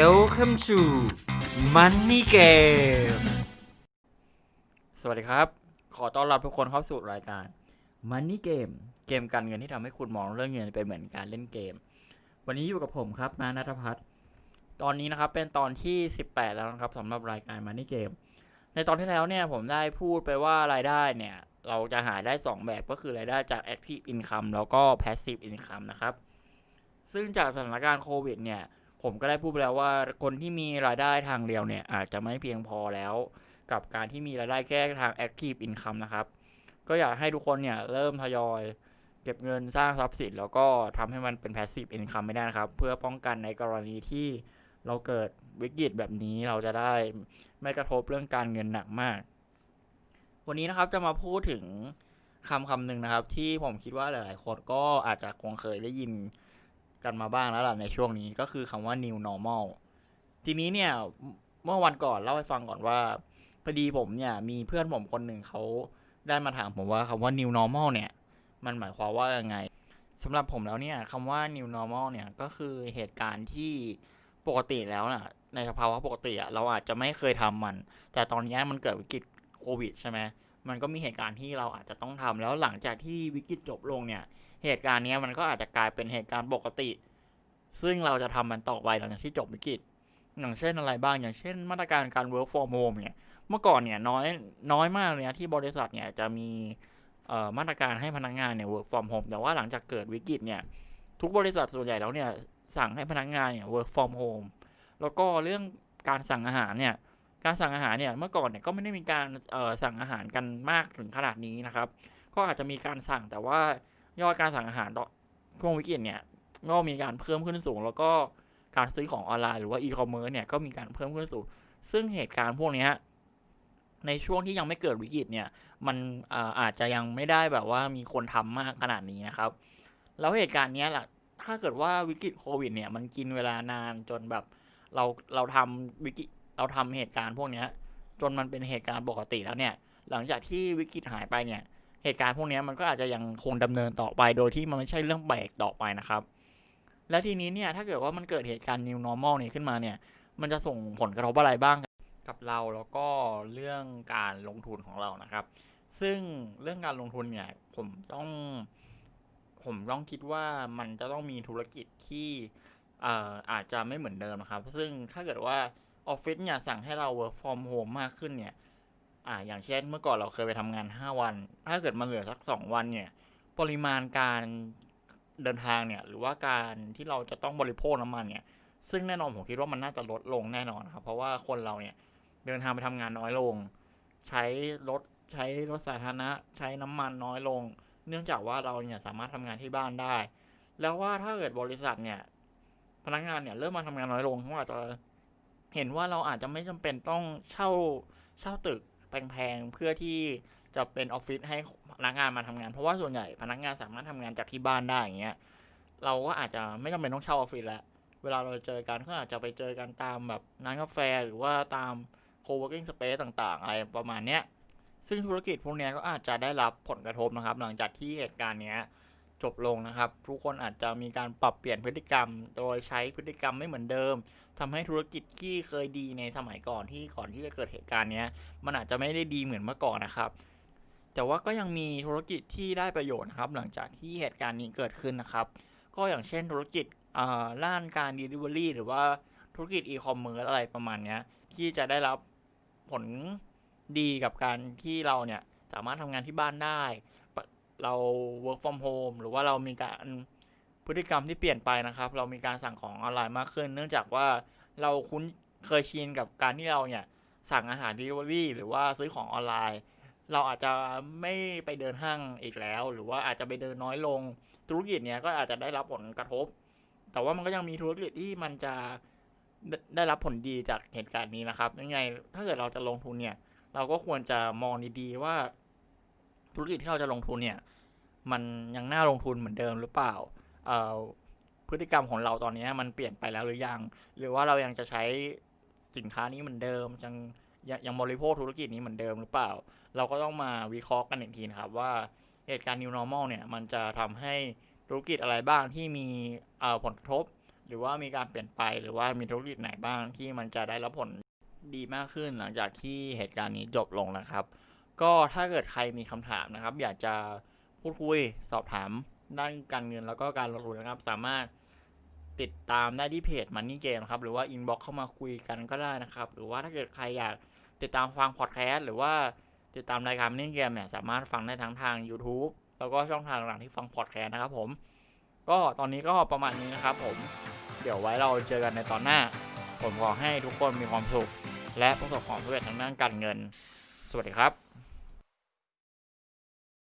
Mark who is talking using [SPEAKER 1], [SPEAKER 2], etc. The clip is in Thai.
[SPEAKER 1] Welcome to Money Game สวัสดีครับ ขอต้อนรับทุกคนเข้าสู่รายการ Money Game เกมการเงินที่ทำให้คุณมองเรื่องเงินเป็นเหมือนการเล่นเกม วันนี้อยู่กับผมครับนานัทพัฒน์ตอนนี้นะครับเป็นตอนที่ 18 แล้วนะครับสำหรับรายการ Money Game ในตอนที่แล้วเนี่ยผมได้พูดไปว่ารายได้เนี่ย เราจะหาได้ 2 แบบก็คือรายได้จาก Active Income แล้วก็ Passive Income นะครับ ซึ่งจากสถานการณ์โควิดเนี่ย ผมก็ได้พูดไปแล้วว่าคนที่มีรายได้ทางเดียวเนี่ยอาจจะไม่เพียงพอแล้ว กับการที่มีรายได้แค่ทาง Active Income นะครับ ก็อยากให้ทุกคนเนี่ยเริ่มทยอยเก็บเงินสร้างทรัพย์สินแล้วก็ทำให้มันเป็น Passive Income ไม่ได้นะครับ เพื่อป้องกันในกรณีที่เราเกิดวิกฤตแบบนี้เราจะได้ไม่กระทบเรื่องการเงินหนักมาก วันนี้นะครับจะมาพูดถึงคำคำหนึ่งนะครับ ที่ผมคิดว่าหลาย ๆ คนก็อาจจะคงเคยได้ยิน กันมาบ้างแล้วล่ะในช่วงนี้ก็คือคำว่า new normal ทีนี้เนี่ยเมื่อวันก่อนเล่าให้ฟังก่อนว่าพอดีผมเนี่ยมีเพื่อนผมคนหนึ่งเขาได้มาถามผมว่าคำว่า new normal เนี่ย มันหมายความว่ายังไงสำหรับผมแล้วเนี่ยคำว่า new normal เนี่ยก็คือเหตุการณ์ที่ปกติแล้วน่ะ ในสภาวะปกติอะเราอาจจะไม่เคยทำมัน แต่ตอนนี้มันเกิดวิกฤตโควิดใช่ไหมมันก็มีเหตุการณ์ที่เราอาจจะต้องทำแล้วหลังจากที่วิกฤตจบลงเนี่ย เหตุการณ์นี้มันก็อาจจะกลายเป็นเหตุการณ์ปกติ ซึ่งเราจะทำมันต่อไปหลังจากที่จบวิกฤตอย่างเช่นอะไรบ้าง อย่างเช่น มาตรการการ work from home เนี่ย เมื่อก่อนเนี่ยน้อยน้อยมากเลยนะที่บริษัทเนี่ยจะมีมาตรการให้พนักงานเนี่ย work from home แต่ว่าหลังจากเกิดวิกฤตเนี่ย ทุกบริษัทส่วนใหญ่แล้วเนี่ยสั่งให้พนักงานเนี่ย work from home แล้วก็เรื่องการสั่งอาหารเนี่ย การสั่งอาหารเนี่ยเมื่อก่อนเนี่ยก็ไม่ได้มีการสั่งอาหารกันมากถึงขนาดนี้นะครับ ก็อาจจะมีการสั่งแต่ว่า ยอดการสั่งอาหารต่อช่วงวิกฤตเนี่ยก็มีการเพิ่มขึ้นสูง แล้วก็การซื้อของออนไลน์หรือว่าอีคอมเมิร์ซเนี่ยก็มีการเพิ่มขึ้นสูง ซึ่งเหตุการณ์พวกนี้ในช่วงที่ยังไม่เกิดวิกฤตเนี่ย มันอาอาจจะยังไม่ได้แบบว่ามีคนทำมากขนาดนี้นะครับ แล้วเหตุการณ์นี้แหละถ้าเกิดว่าวิกฤตโควิด เนี่ย มันกินเวลานานจนแบบเราเราทำวิกฤตเราทำเหตุการณ์พวกนี้จนมันเป็นเหตุการณ์ปกติแล้วเนี่ย หลังจากที่วิกฤตหายไปเนี่ย เหตุการณ์พวกนี้มันก็อาจจะยังคงดำเนินต่อไป โดยที่มันไม่ใช่เรื่องแปลกต่อไปนะครับ และทีนี้เนี่ยถ้าเกิดว่ามันเกิดเหตุการณ์ new normal นี้ขึ้นมาเนี่ย มันจะส่งผลกระทบอะไรบ้างกับเราแล้วก็เรื่องการลงทุนของเรานะครับ ซึ่งเรื่องการลงทุนเนี่ยผมต้อง ผมต้องคิดว่ามันจะต้องมีธุรกิจที่เอ่ออาจจะไม่เหมือนเดิมนะครับ ซึ่งถ้าเกิดว่าออฟฟิศเนี่ยสั่งให้เรา work from home มากขึ้นเนี่ย อ่าอย่างเช่นเมื่อก่อนเราเคยไปทำงาน 5 วัน ถ้าเกิดมันเหลือสัก 2 วันเนี่ย ปริมาณการเดินทางเนี่ย หรือว่าการที่เราจะต้องบริโภคน้ำมันเนี่ย ซึ่งแน่นอนผมคิดว่ามันน่าจะลดลงแน่นอนครับ เพราะว่าคนเราเนี่ยเดินทางไปทำงานน้อยลง ใช้รถใช้รถสาธารณะ ใช้น้ำมันน้อยลง เนื่องจากว่าเราเนี่ยสามารถทำงานที่บ้านได้ แล้วว่าถ้าเกิดบริษัทเนี่ย พนักงานเนี่ยเริ่มมาทำงานน้อยลงเขาอาจจะเห็นว่าเราอาจจะไม่จำเป็นต้องเช่าเช่าตึก แพงๆ เพื่อที่จะเป็นออฟฟิศให้พนักงานมาทำงาน เพราะว่าส่วนใหญ่พนักงานสามารถทำงานจากที่บ้านได้อย่างเงี้ยเราก็อาจจะไม่จำเป็นต้องเช่าออฟฟิศแล้วเวลาเราเจอกันก็อาจจะไปเจอกันตามแบบร้านกาแฟหรือว่าตามโคเวอร์กิ้งสเปซต่างๆ อะไรประมาณเนี้ยซึ่งธุรกิจพวกนี้ก็อาจจะได้รับผลกระทบนะครับ หลังจากที่เหตุการณ์เนี้ย จบลงนะครับ ทุกคนอาจจะมีการปรับเปลี่ยนพฤติกรรม โดยใช้พฤติกรรมไม่เหมือนเดิมทำให้ธุรกิจที่เคยดีในสมัยก่อนที่ก่อนที่จะเกิดเหตุการณ์นี้มันอาจจะไม่ได้ดีเหมือนเมื่อก่อนนะครับ แต่ว่าก็ยังมีธุรกิจที่ได้ประโยชน์นะครับ หลังจากที่เหตุการณ์นี้เกิดขึ้นนะครับ ก็อย่างเช่นธุรกิจอ่าด้านการ Delivery หรือว่าธุรกิจ e-commerce อะไรประมาณนี้ที่จะได้รับผลดีกับการที่เราเนี่ยสามารถทำงานที่บ้านได้ เรา work from home หรือว่าเรามีการพฤติกรรมที่เปลี่ยนไปนะครับ เรามีการสั่งของออนไลน์มากขึ้น เนื่องจากว่าเราคุ้นเคยชินกับการที่เราเนี่ยสั่งอาหาร delivery หรือว่าซื้อของออนไลน์ เราอาจจะไม่ไปเดินห้างอีกแล้ว หรือว่าอาจจะไปเดินน้อยลง ธุรกิจเนี้ยก็อาจจะได้รับผลกระทบ แต่ว่ามันก็ยังมีธุรกิจที่มันจะได้รับผลดีจากเหตุการณ์นี้นะครับยังไงถ้าเกิดเราจะลงทุนเนี่ย เราก็ควรจะมองดีๆว่าธุรกิจที่เราจะลงทุนเนี่ย มันยังน่าลงทุนเหมือนเดิมหรือเปล่าพฤติกรรมของเราตอนนี้มันเปลี่ยนไปแล้วหรือยัง หรือว่าเรายังจะใช้สินค้านี้เหมือนเดิมยังยังบริโภคธุรกิจนี้เหมือนเดิมหรือเปล่า เราก็ต้องมาวิเคราะห์กันอีกทีนะครับว่าเหตุการณ์ new normal เนี่ยมันจะทำให้ธุรกิจอะไรบ้างที่มีผลกระทบหรือรือว่ามีการเปลี่ยนไปหรือว่ามีธุรกิจไหนบ้างที่มันจะได้รับผลดีมากขึ้นหลังจากที่เหตุการณ์นี้จบลงนะครับ ก็ถ้าเกิดใครมีคำถามนะครับ อยากจะ พูดคุยสอบถามด้านการเงินแล้วก็การลงทุนนะครับ สามารถติดตามได้ที่เพจ Money Game นะครับ หรือว่าอินบ็อกเข้ามาคุยกันก็ได้นะครับ หรือว่าถ้าเกิดใครอยากติดตามฟังพอดแคสต์หรือว่าติดตามรายการ Money Game เนี่ยสามารถฟังได้ทั้งทาง YouTube แล้วก็ช่องทางหลังที่ฟังพอดแคสต์นะครับผม ก็ตอนนี้ก็ประมาณนี้นะครับผม เดี๋ยวไว้เราเจอกันในตอนหน้า ผมขอให้ทุกคนมีความสุข และประสบความสำเร็จทางด้านการเงิน สวัสดีครับ